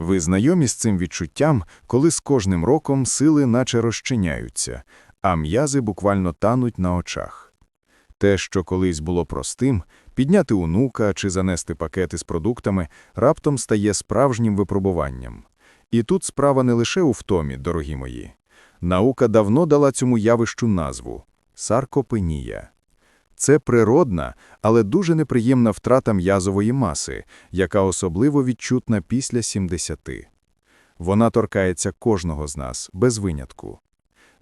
Ви знайомі з цим відчуттям, коли з кожним роком сили наче розчиняються, а м'язи буквально тануть на очах. Те, що колись було простим, підняти онука чи занести пакети з продуктами, раптом стає справжнім випробуванням. І тут справа не лише у втомі, дорогі мої. Наука давно дала цьому явищу назву – саркопенія. Це природна, але дуже неприємна втрата м'язової маси, яка особливо відчутна після 70. Вона торкається кожного з нас, без винятку.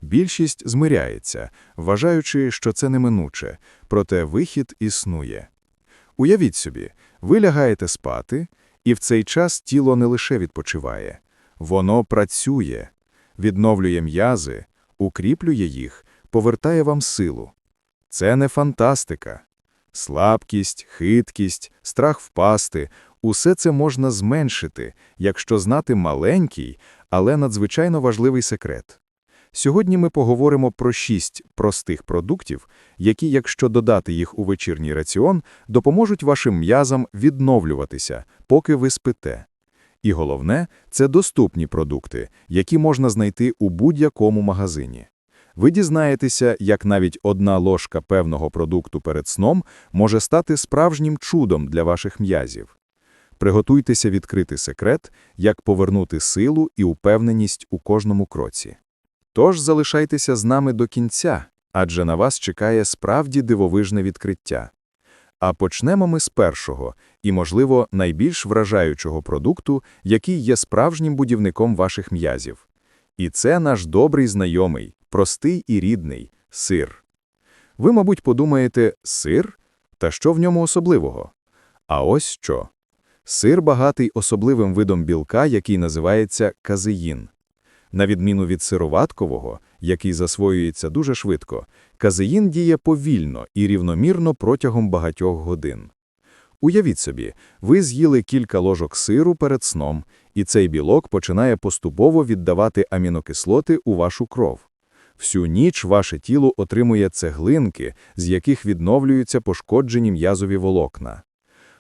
Більшість змиряється, вважаючи, що це неминуче, проте вихід існує. Уявіть собі, ви лягаєте спати, і в цей час тіло не лише відпочиває. Воно працює, відновлює м'язи, укріплює їх, повертає вам силу. Це не фантастика. Слабкість, хиткість, страх впасти – усе це можна зменшити, якщо знати маленький, але надзвичайно важливий секрет. Сьогодні ми поговоримо про шість простих продуктів, які, якщо додати їх у вечірній раціон, допоможуть вашим м'язам відновлюватися, поки ви спите. І головне – це доступні продукти, які можна знайти у будь-якому магазині. Ви дізнаєтеся, як навіть одна ложка певного продукту перед сном може стати справжнім чудом для ваших м'язів. Приготуйтеся відкрити секрет, як повернути силу і упевненість у кожному кроці. Тож залишайтеся з нами до кінця, адже на вас чекає справді дивовижне відкриття. А почнемо ми з першого і, можливо, найбільш вражаючого продукту, який є справжнім будівником ваших м'язів. І це наш добрий знайомий, простий і рідний сир. Ви, мабуть, подумаєте, сир? Та що в ньому особливого? А ось що. Сир багатий особливим видом білка, який називається казеїн. На відміну від сироваткового, який засвоюється дуже швидко, казеїн діє повільно і рівномірно протягом багатьох годин. Уявіть собі, ви з'їли кілька ложок сиру перед сном, і цей білок починає поступово віддавати амінокислоти у вашу кров. Всю ніч ваше тіло отримує цеглинки, з яких відновлюються пошкоджені м'язові волокна.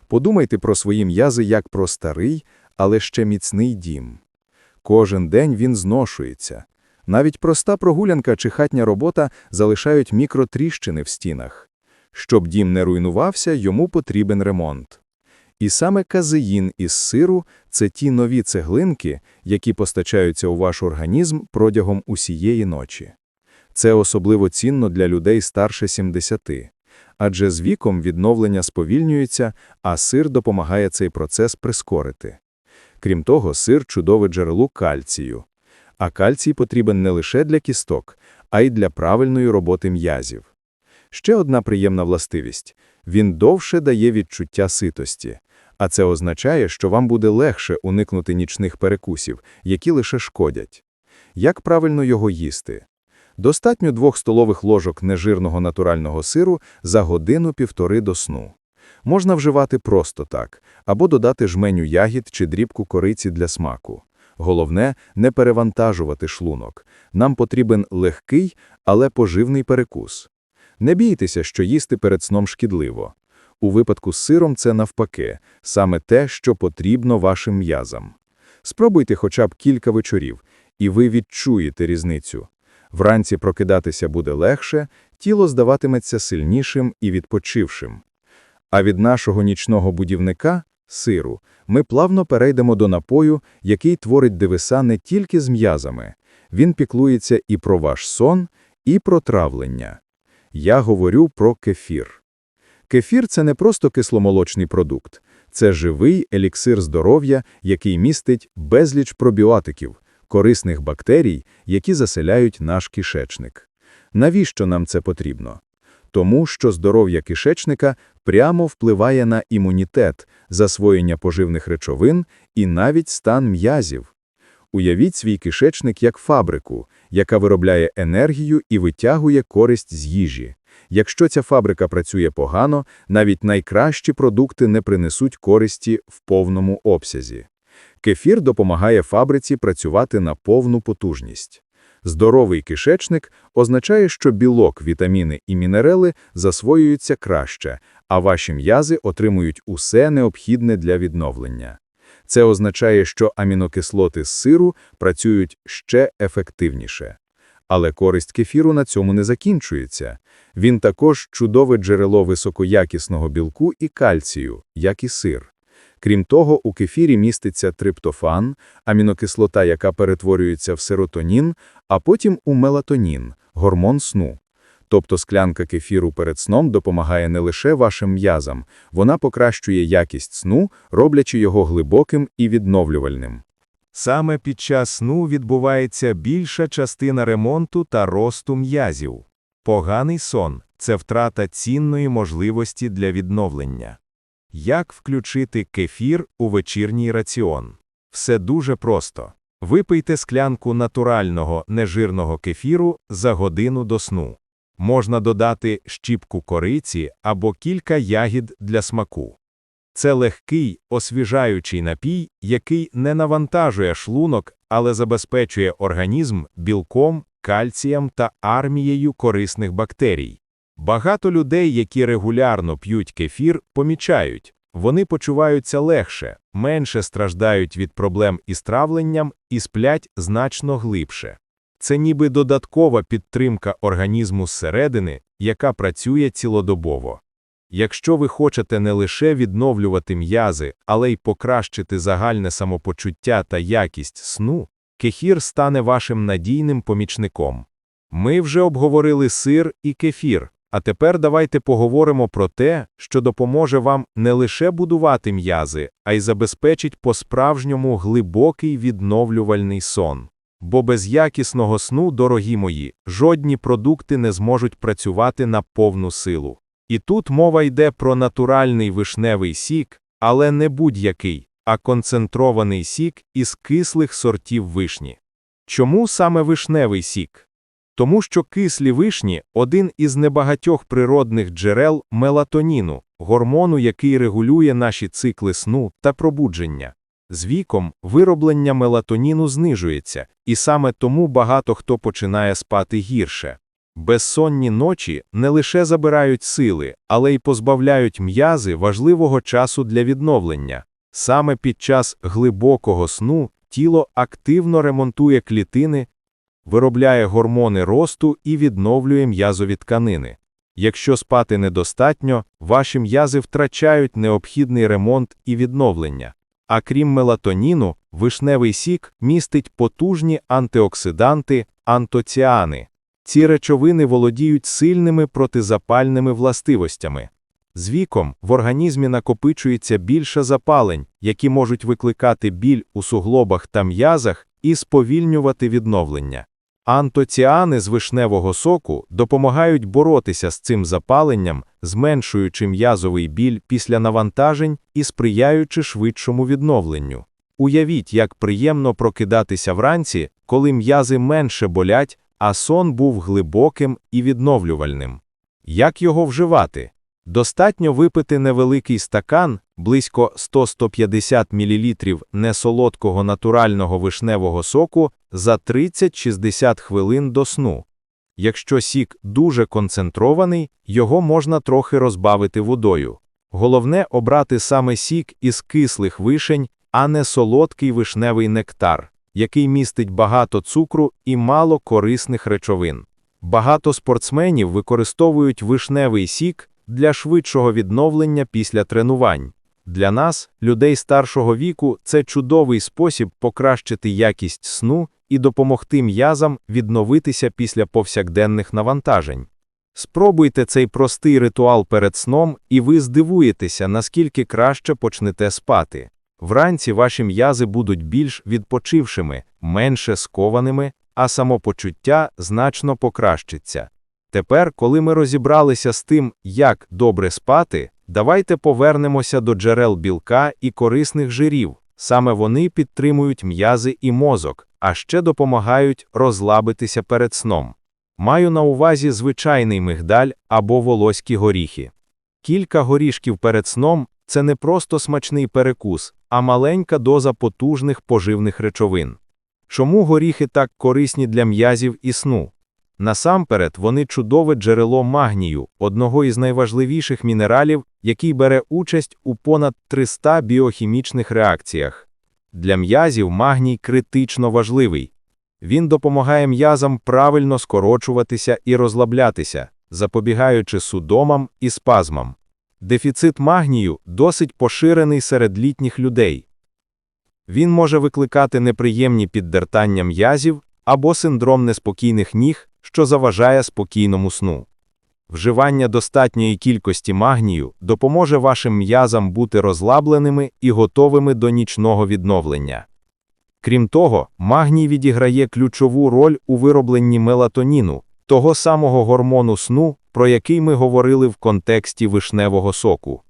Подумайте про свої м'язи як про старий, але ще міцний дім. Кожен день він зношується. Навіть проста прогулянка чи хатня робота залишають мікротріщини в стінах. Щоб дім не руйнувався, йому потрібен ремонт. І саме казеїн із сиру це ті нові цеглинки, які постачаються у ваш організм протягом усієї ночі. Це особливо цінно для людей старше 70, адже з віком відновлення сповільнюється, а сир допомагає цей процес прискорити. Крім того, сир чудове джерело кальцію. А кальцій потрібен не лише для кісток, а й для правильної роботи м'язів. Ще одна приємна властивість – він довше дає відчуття ситості, а це означає, що вам буде легше уникнути нічних перекусів, які лише шкодять. Як правильно його їсти? Достатньо двох столових ложок нежирного натурального сиру за годину-півтори до сну. Можна вживати просто так, або додати жменю ягід чи дрібку кориці для смаку. Головне – не перевантажувати шлунок. Нам потрібен легкий, але поживний перекус. Не бійтеся, що їсти перед сном шкідливо. У випадку з сиром це навпаки, саме те, що потрібно вашим м'язам. Спробуйте хоча б кілька вечорів, і ви відчуєте різницю. Вранці прокидатися буде легше, тіло здаватиметься сильнішим і відпочившим. А від нашого нічного будівника, сиру, ми плавно перейдемо до напою, який творить дивиса не тільки з м'язами. Він піклується і про ваш сон, і про травлення. Я говорю про кефір. Кефір – це не просто кисломолочний продукт. Це живий еліксир здоров'я, який містить безліч пробіотиків, корисних бактерій, які заселяють наш кишечник. Навіщо нам це потрібно? Тому що здоров'я кишечника прямо впливає на імунітет, засвоєння поживних речовин і навіть стан м'язів. Уявіть свій кишечник як фабрику, яка виробляє енергію і витягує користь з їжі. Якщо ця фабрика працює погано, навіть найкращі продукти не принесуть користі в повному обсязі. Кефір допомагає фабриці працювати на повну потужність. Здоровий кишечник означає, що білок, вітаміни і мінерали засвоюються краще, а ваші м'язи отримують усе необхідне для відновлення. Це означає, що амінокислоти з сиру працюють ще ефективніше. Але користь кефіру на цьому не закінчується. Він також чудове джерело високоякісного білку і кальцію, як і сир. Крім того, у кефірі міститься триптофан, амінокислота, яка перетворюється в серотонін, а потім у мелатонін, гормон сну. Тобто склянка кефіру перед сном допомагає не лише вашим м'язам, вона покращує якість сну, роблячи його глибоким і відновлювальним. Саме під час сну відбувається більша частина ремонту та росту м'язів. Поганий сон – це втрата цінної можливості для відновлення. Як включити кефір у вечірній раціон? Все дуже просто. Випийте склянку натурального нежирного кефіру за годину до сну. Можна додати щіпку кориці або кілька ягід для смаку. Це легкий, освіжаючий напій, який не навантажує шлунок, але забезпечує організм білком, кальцієм та армією корисних бактерій. Багато людей, які регулярно п'ють кефір, помічають, вони почуваються легше, менше страждають від проблем із травленням і сплять значно глибше. Це ніби додаткова підтримка організму зсередини, яка працює цілодобово. Якщо ви хочете не лише відновлювати м'язи, але й покращити загальне самопочуття та якість сну, кефір стане вашим надійним помічником. Ми вже обговорили сир і кефір, а тепер давайте поговоримо про те, що допоможе вам не лише будувати м'язи, а й забезпечить по-справжньому глибокий відновлювальний сон. Бо без якісного сну, дорогі мої, жодні продукти не зможуть працювати на повну силу. І тут мова йде про натуральний вишневий сік, але не будь-який, а концентрований сік із кислих сортів вишні. Чому саме вишневий сік? Тому що кислі вишні один із небагатьох природних джерел мелатоніну, гормону, який регулює наші цикли сну та пробудження. З віком вироблення мелатоніну знижується, і саме тому багато хто починає спати гірше. Безсонні ночі не лише забирають сили, але й позбавляють м'язи важливого часу для відновлення. Саме під час глибокого сну тіло активно ремонтує клітини, виробляє гормони росту і відновлює м'язові тканини. Якщо спати недостатньо, ваші м'язи втрачають необхідний ремонт і відновлення. А крім мелатоніну, вишневий сік містить потужні антиоксиданти, антоціани. Ці речовини володіють сильними протизапальними властивостями. З віком в організмі накопичується більше запалень, які можуть викликати біль у суглобах та м'язах і сповільнювати відновлення. Антоціани з вишневого соку допомагають боротися з цим запаленням, зменшуючи м'язовий біль після навантажень і сприяючи швидшому відновленню. Уявіть, як приємно прокидатися вранці, коли м'язи менше болять, а сон був глибоким і відновлювальним. Як його вживати? Достатньо випити невеликий стакан, близько 100-150 мл несолодкого натурального вишневого соку за 30-60 хвилин до сну. Якщо сік дуже концентрований, його можна трохи розбавити водою. Головне обрати саме сік із кислих вишень, а не солодкий вишневий нектар, який містить багато цукру і мало корисних речовин. Багато спортсменів використовують вишневий сік для швидшого відновлення після тренувань. Для нас, людей старшого віку, це чудовий спосіб покращити якість сну і допомогти м'язам відновитися після повсякденних навантажень. Спробуйте цей простий ритуал перед сном, і ви здивуєтеся, наскільки краще почнете спати. Вранці ваші м'язи будуть більш відпочившими, менше скованими, а самопочуття значно покращиться. Тепер, коли ми розібралися з тим, як добре спати, давайте повернемося до джерел білка і корисних жирів. Саме вони підтримують м'язи і мозок, а ще допомагають розлабитися перед сном. Маю на увазі звичайний мигдаль або волоські горіхи. Кілька горішків перед сном це не просто смачний перекус, а маленька доза потужних поживних речовин. Чому горіхи так корисні для м'язів і сну? Насамперед, вони чудове джерело магнію, одного із найважливіших мінералів, який бере участь у понад 300 біохімічних реакціях. Для м'язів магній критично важливий. Він допомагає м'язам правильно скорочуватися і розслаблятися, запобігаючи судомам і спазмам. Дефіцит магнію досить поширений серед літніх людей. Він може викликати неприємні піддертання м'язів або синдром неспокійних ніг, що заважає спокійному сну. Вживання достатньої кількості магнію допоможе вашим м'язам бути розслабленими і готовими до нічного відновлення. Крім того, магній відіграє ключову роль у виробленні мелатоніну, того самого гормону сну, про який ми говорили в контексті вишневого соку.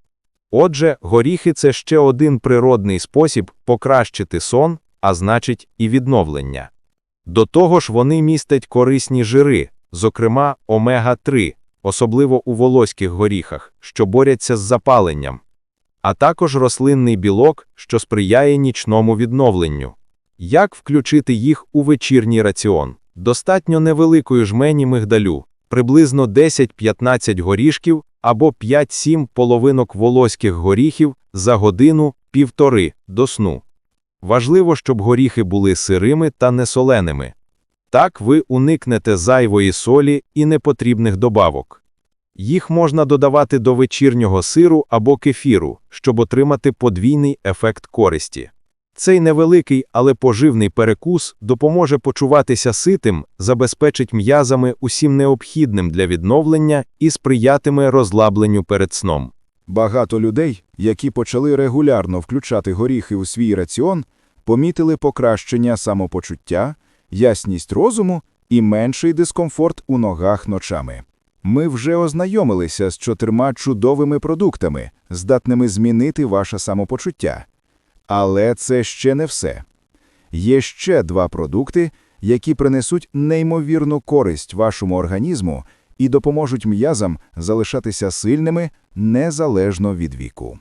Отже, горіхи це ще один природний спосіб покращити сон, а значить і відновлення. До того ж, вони містять корисні жири, зокрема омега-3, особливо у волоських горіхах, що борються з запаленням, а також рослинний білок, що сприяє нічному відновленню. Як включити їх у вечірній раціон? Достатньо невеликої жмені мигдалю, приблизно 10-15 горішків або 5-7 половинок волоських горіхів за годину-півтори до сну. Важливо, щоб горіхи були сирими та несоленими. Так ви уникнете зайвої солі і непотрібних добавок. Їх можна додавати до вечірнього сиру або кефіру, щоб отримати подвійний ефект користі. Цей невеликий, але поживний перекус допоможе почуватися ситим, забезпечить м'язами усім необхідним для відновлення і сприятиме розслабленню перед сном. Багато людей, які почали регулярно включати горіхи у свій раціон, помітили покращення самопочуття, ясність розуму і менший дискомфорт у ногах ночами. Ми вже ознайомилися з чотирма чудовими продуктами, здатними змінити ваше самопочуття. Але це ще не все. Є ще два продукти, які принесуть неймовірну користь вашому організму і допоможуть м'язам залишатися сильними незалежно від віку.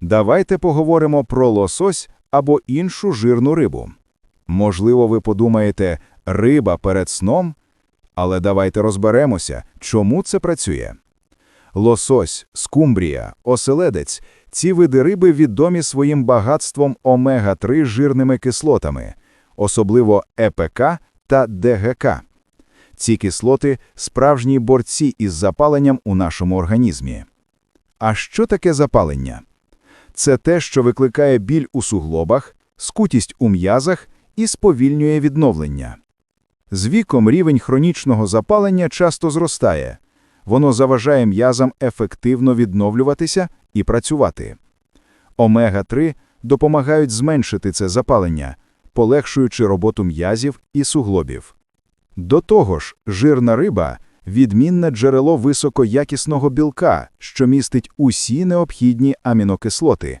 Давайте поговоримо про лосось або іншу жирну рибу. Можливо, ви подумаєте, риба перед сном? Але давайте розберемося, чому це працює. Лосось, скумбрія, оселедець – ці види риби відомі своїм багатством омега-3 жирними кислотами, особливо ЕПК та ДГК. Ці кислоти – справжні борці із запаленням у нашому організмі. А що таке запалення? Це те, що викликає біль у суглобах, скутість у м'язах і сповільнює відновлення. З віком рівень хронічного запалення часто зростає. Воно заважає м'язам ефективно відновлюватися і працювати. Омега-3 допомагають зменшити це запалення, полегшуючи роботу м'язів і суглобів. До того ж, жирна риба – відмінне джерело високоякісного білка, що містить усі необхідні амінокислоти,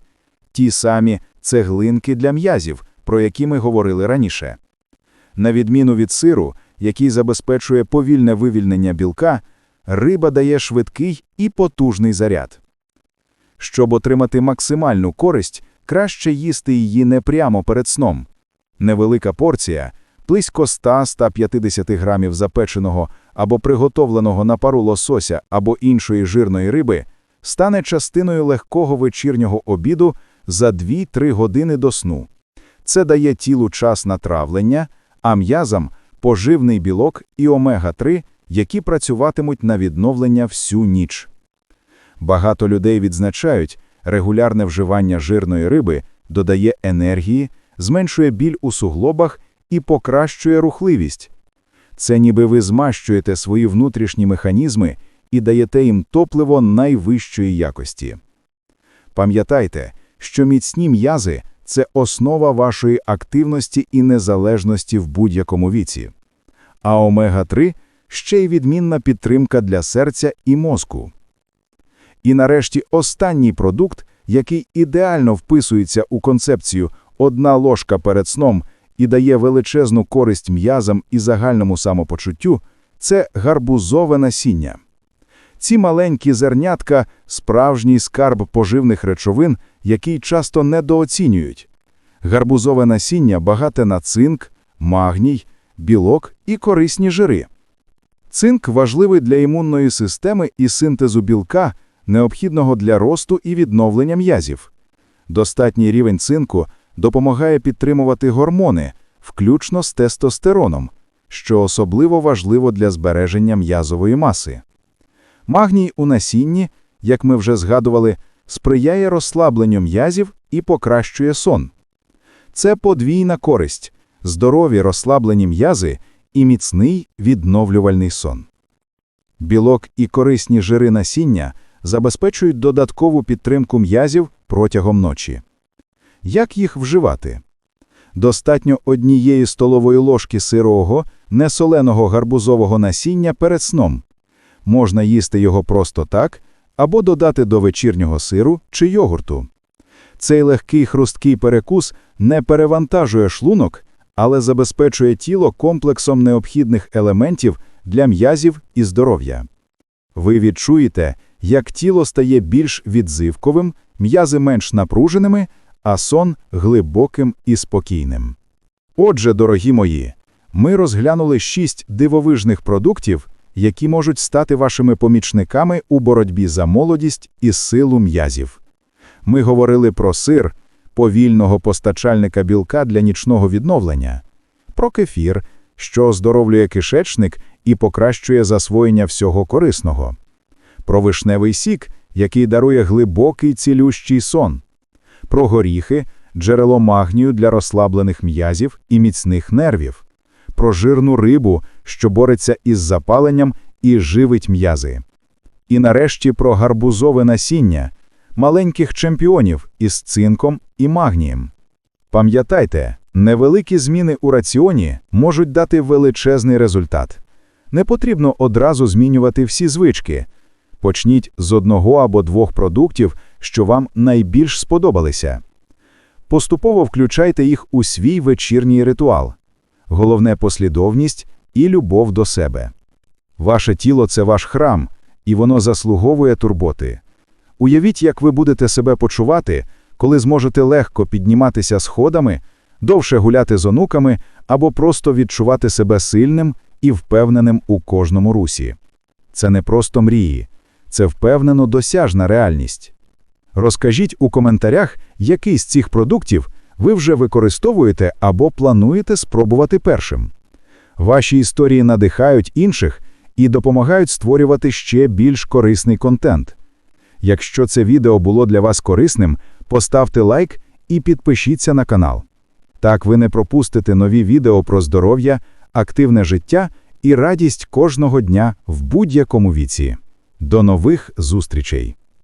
ті самі цеглинки для м'язів, про які ми говорили раніше. На відміну від сиру, який забезпечує повільне вивільнення білка, риба дає швидкий і потужний заряд. Щоб отримати максимальну користь, краще їсти її не прямо перед сном. Невелика порція, близько 100-150 грамів запеченого або приготовленого на пару лосося або іншої жирної риби, стане частиною легкого вечірнього обіду за 2-3 години до сну. Це дає тілу час на травлення, а м'язам – поживний білок і омега-3, які працюватимуть на відновлення всю ніч. Багато людей відзначають, регулярне вживання жирної риби додає енергії, зменшує біль у суглобах і покращує рухливість. Це ніби ви змащуєте свої внутрішні механізми і даєте їм топливо найвищої якості. Пам'ятайте, що міцні м'язи – це основа вашої активності і незалежності в будь-якому віці. А омега-3 – ще й відмінна підтримка для серця і мозку. І нарешті останній продукт, який ідеально вписується у концепцію «одна ложка перед сном» і дає величезну користь м'язам і загальному самопочуттю, це гарбузове насіння. Ці маленькі зернятка – справжній скарб поживних речовин, який часто недооцінюють. Гарбузове насіння багате на цинк, магній, білок і корисні жири. Цинк важливий для імунної системи і синтезу білка, необхідного для росту і відновлення м'язів. Достатній рівень цинку допомагає підтримувати гормони, включно з тестостероном, що особливо важливо для збереження м'язової маси. Магній у насінні, як ми вже згадували, сприяє розслабленню м'язів і покращує сон. Це подвійна користь – здорові розслаблені м'язи і міцний відновлювальний сон. Білок і корисні жири насіння забезпечують додаткову підтримку м'язів протягом ночі. Як їх вживати? Достатньо однієї столової ложки сирого, несоленого гарбузового насіння перед сном. Можна їсти його просто так, або додати до вечірнього сиру чи йогурту. Цей легкий хрусткий перекус не перевантажує шлунок, але забезпечує тіло комплексом необхідних елементів для м'язів і здоров'я. Ви відчуєте, як тіло стає більш відзивковим, м'язи менш напруженими, а сон глибоким і спокійним. Отже, дорогі мої, ми розглянули шість дивовижних продуктів, які можуть стати вашими помічниками у боротьбі за молодість і силу м'язів. Ми говорили про сир, повільного постачальника білка для нічного відновлення, про кефір, що оздоровлює кишечник і покращує засвоєння всього корисного, про вишневий сік, який дарує глибокий цілющий сон, про горіхи, джерело магнію для розслаблених м'язів і міцних нервів, про жирну рибу, що бореться із запаленням і живить м'язи. І нарешті про гарбузове насіння, маленьких чемпіонів із цинком і магнієм. Пам'ятайте, невеликі зміни у раціоні можуть дати величезний результат. Не потрібно одразу змінювати всі звички. Почніть з одного або двох продуктів, що вам найбільш сподобалися. Поступово включайте їх у свій вечірній ритуал. Головне – послідовність і любов до себе. Ваше тіло – це ваш храм, і воно заслуговує турботи. Уявіть, як ви будете себе почувати, коли зможете легко підніматися сходами, довше гуляти з онуками або просто відчувати себе сильним і впевненим у кожному русі. Це не просто мрії, це впевнено досяжна реальність. Розкажіть у коментарях, який з цих продуктів ви вже використовуєте або плануєте спробувати першим. Ваші історії надихають інших і допомагають створювати ще більш корисний контент. Якщо це відео було для вас корисним, поставте лайк і підпишіться на канал. Так ви не пропустите нові відео про здоров'я, активне життя і радість кожного дня в будь-якому віці. До нових зустрічей!